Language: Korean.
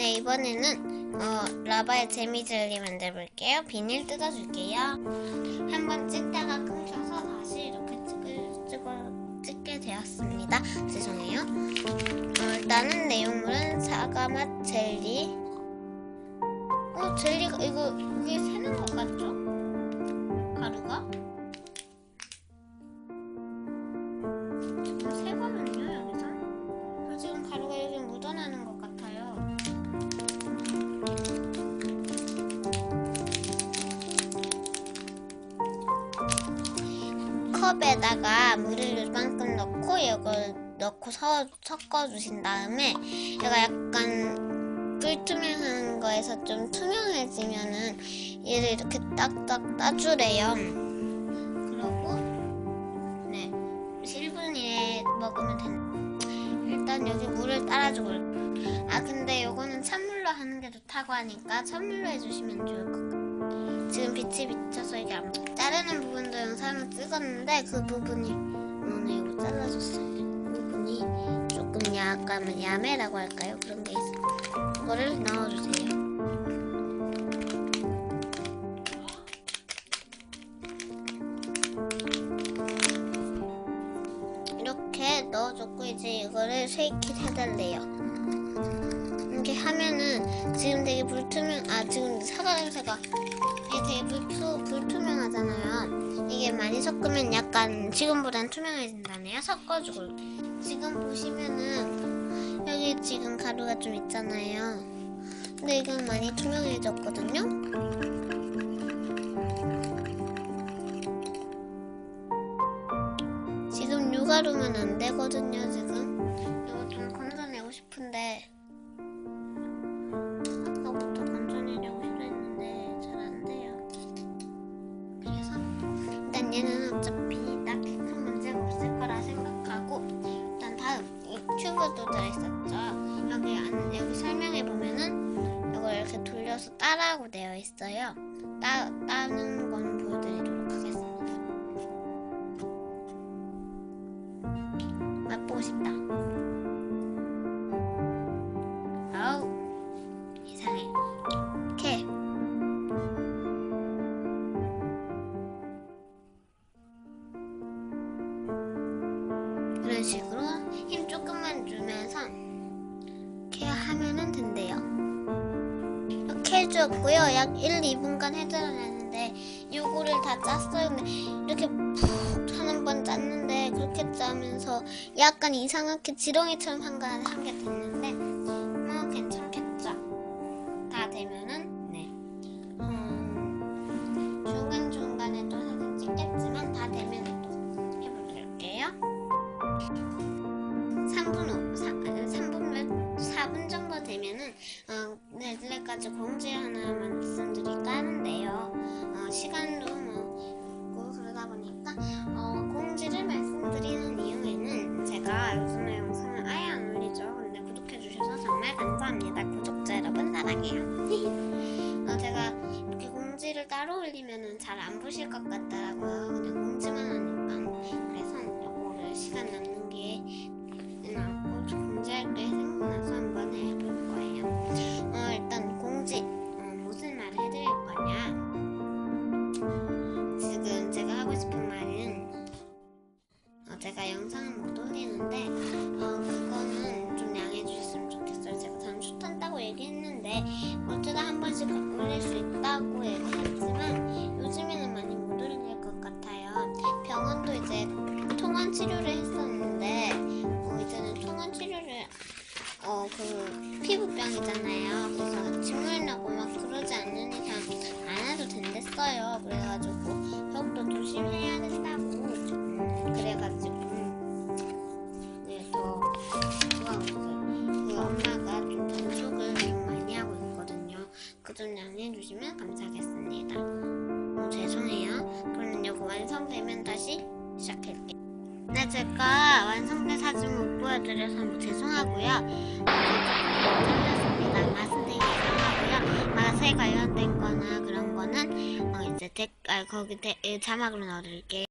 네, 이번에는 어, 라바의 재미젤리 만들어 볼게요. 비닐 뜯어줄게요. 한번 찍다가 끊겨서 다시 이렇게 찍을, 찍어, 찍게 되었습니다. 죄송해요. 어, 일단은 내용물은 사과맛 젤리. 어, 젤리가 이거 이게 새는 것 같죠? 가루가? 컵에다가 물을 요만큼 넣고 이걸 넣고 서, 섞어주신 다음에 얘가 약간 불투명한 거에서 좀 투명해지면은 얘를 이렇게 딱딱 따주래요. 그러고 네 1분 이에 먹으면 된다. 일단 여기 물을 따라주고. 아 근데 요거는 찬물로 하는 게 좋다고 하니까 찬물로 해주시면 좋을 것 같아요. 빛이 비쳐서 이게. 자르는 부분도 영상을 찍었는데 그 부분이 오늘 이거 잘라줬어요. 그 부분이 조금 약간 야매라고 할까요? 그런 게 있어요. 이거를 넣어주세요. 이렇게 넣어줬고 이제 이거를 쉐이킷 해달래요. 이렇게 하면은 되게 불투명 아 지금 사과 냄새가 이게 되게 불투, 불투명하잖아요. 이게 많이 섞으면 약간 지금보단 투명해진다네요. 섞어주고. 지금 보시면은 여기 지금 가루가 좀 있잖아요. 근데 이건 많이 투명해졌거든요. 지금 유가루면 안 되거든요. 지금 이거 좀 건져내고 싶은데 어차피 딱히 큰 문제가 없을 거라 생각하고 일단 다음 이 튜브도 들어있었죠. 여기 안, 여기 설명해 보면은 이걸 이렇게 돌려서 따라고 되어 있어요. 따 따는 건 보여드리도록 하겠습니다. 맛보고 싶다. 이런 식으로 힘 조금만 주면서 이렇게 하면은 된대요. 이렇게 해주었고요. 약 1, 2분간 해줘야하는데 요거를 다 짰어요. 근데 이렇게 푹한번 짰는데 그렇게 짜면서 약간 이상하게 지렁이처럼 한게 됐는데 네들레까지 공지 하나 말씀드릴까 하는데요. 어, 시간도 뭐 있고 그러다 보니까 어, 공지를 말씀드리는 이유에는 제가 요즘에 영상을 아예 안 올리죠. 근데 구독해주셔서 정말 감사합니다. 구독자 여러분 사랑해요. 어, 제가 이렇게 공지를 따로 올리면은 잘안 보실 것 같더라고요. 근데 공지만 하니까 그래서 이거를 시간 남 얘기했는데 어쩌다 한 번씩 올릴 수 있다고 얘기했지만 요즘에는 많이 못 올릴 것 같아요. 병원도 이제 통원 치료를 제가 완성된 사진 못 보여드려서 뭐 죄송하고요. 잘렸습니다. 맛은 되게 이상하고요. 맛에 관련된 거나 그런 거는 어, 이제 댓, 아, 거기 데, 자막으로 넣어드릴게요.